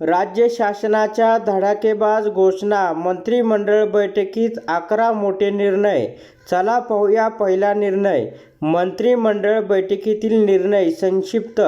राज्य शासनाच्या धडाकेबाज घोषणा मंत्रिमंडळ बैठकीत अकरा मोठे निर्णय. चला पाहूया पहिला निर्णय. मंत्रिमंडळ बैठकीतील निर्णय संक्षिप्त.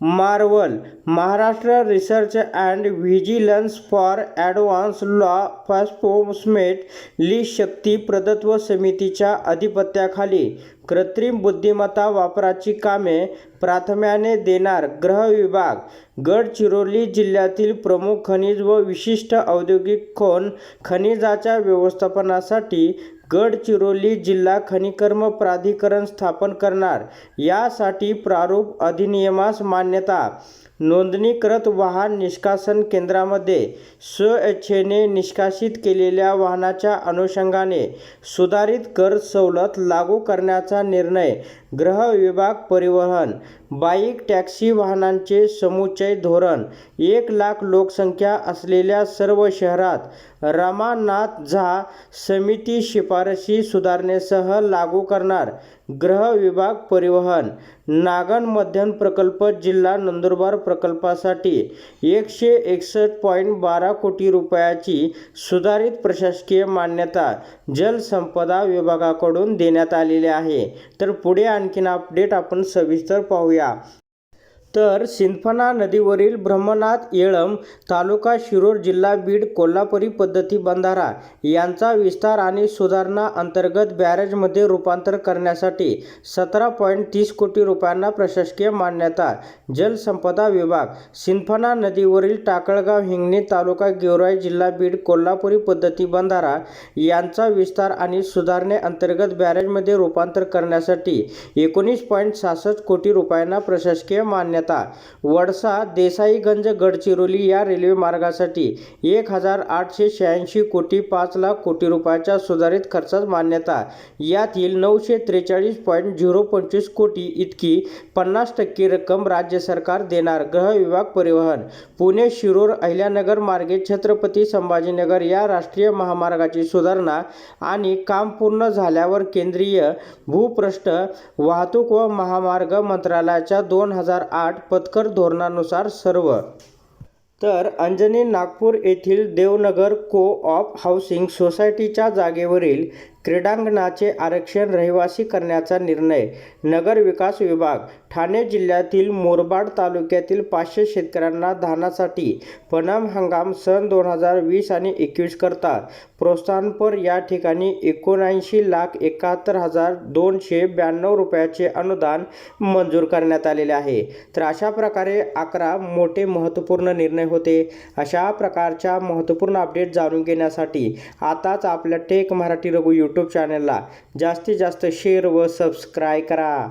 Marvel Maharashtra research and vigilance for advance law enforcement ली शक्ती प्रदत्व समितीच्या अधिपत्याखाली कृत्रिम बुद्धिमत्ता वापराची कामे प्राथम्याने देणार ग्रह विभाग. गडचिरोली जिल्ह्यातील प्रमुख खनिज व विशिष्ट औद्योगिक खोन खनिजाच्या व्यवस्थापनासाठी गडचिरोली जिल्हा खनिकर्म प्राधिकरण स्थापन करणार. यासाठी प्रारूप अधिनियमास मान्यता नोंदणीकृत वाहन निष्कासन केंद्रामध्ये स्वेच्छेने निष्कासित केलेल्या वाहनाच्या अनुषंगाने सुधारित कर सवलत लागू करण्याचा निर्णय गृह विभाग परिवहन बाईक टॅक्सी वाहनांचे समुच्चय धोरण एक लाख लोकसंख्या असलेल्या सर्व शहरात रमानाथ झा समिती शिफारशी सुधारणेसह लागू करणार. गृह विभाग परिवहन नागन मध्यम प्रकल्प जिल्हा नंदुरबार प्रकल्पासाठी एकशे एकसष्ट पॉईंट बारा कोटी रुपयाची सुधारित प्रशासकीय मान्यता जलसंपदा विभागाकडून देण्यात आलेली आहे. तर पुढे आणखीन अपडेट आपण सविस्तर पाहूया. Goiás. तर सिंदफणा नदीवरील ब्रह्मनाथ येळम तालुका शिरूर जिल्हा बीड कोल्हापुरी पद्धती बंधारा यांचा विस्तार आणि सुधारणा अंतर्गत बॅरेजमध्ये रूपांतर करण्यासाठी सतरा पॉईंट तीस कोटी रुपयांना प्रशासकीय मान्यता. जलसंपदा विभाग सिंदफणा नदीवरील टाकळगाव हिंगणी तालुका गेवराई जिल्हा बीड कोल्हापुरी पद्धती बंधारा यांचा विस्तार आणि सुधारणे अंतर्गत बॅरेजमध्ये रूपांतर करण्यासाठी एकोणीस पॉईंट सहासष्ट कोटी रुपयांना प्रशासकीय मान्यता वडसा देसाईगंज गडचिरोली या रेल्वे मार्गासाठी एक हजार आठशे शहाऐंशी कोटी पाच लाख कोटी रुपयाच्या सुधारित खर्चास मान्यता. यातील नऊशे त्रेचाळीस पॉईंट झिरो पंचवीस कोटी इतकी पन्नास टक्के रक्कम राज्य सरकार देणार. गृह विभाग परिवहन. पुणे शिरूर अहिल्यानगर मार्गे छत्रपती संभाजीनगर या राष्ट्रीय महामार्गाची सुधारणा आणि काम पूर्ण झाल्यावर केंद्रीय भूपृष्ठ वाहतूक व महामार्ग मंत्रालयाच्या दोन हजार आठ पथकर धोरणानुसार सर्व. तर अंजनी नागपूर येथील देवनगर को ऑप हाऊसिंग सोसायटीच्या जागेवरील क्रीडांगणाचे आरक्षण रहिवासी करण्याचा निर्णय नगर विकास विभाग ठाणे जिल्ह्यातील मुरबाड तालुक्यातील पाचशे शेतकऱ्यांना धानासाठी पणम हंगाम सन दोन हजार वीस आणि एकवीस करता प्रोत्साहनपर या ठिकाणी एकोणऐंशी लाख एकाहत्तर हजार दोनशे ब्याण्णव रुपयाचे अनुदान मंजूर करण्यात आलेले आहे. तर अशा प्रकारे अकरा मोठे महत्त्वपूर्ण निर्णय होते. अशा प्रकारच्या महत्त्वपूर्ण अपडेट जाणून घेण्यासाठी आताच आपल्या टेक मराठी रघु यूट्यूब चॅनलला जास्तीत जास्त शेअर व सबस्क्राईब करा.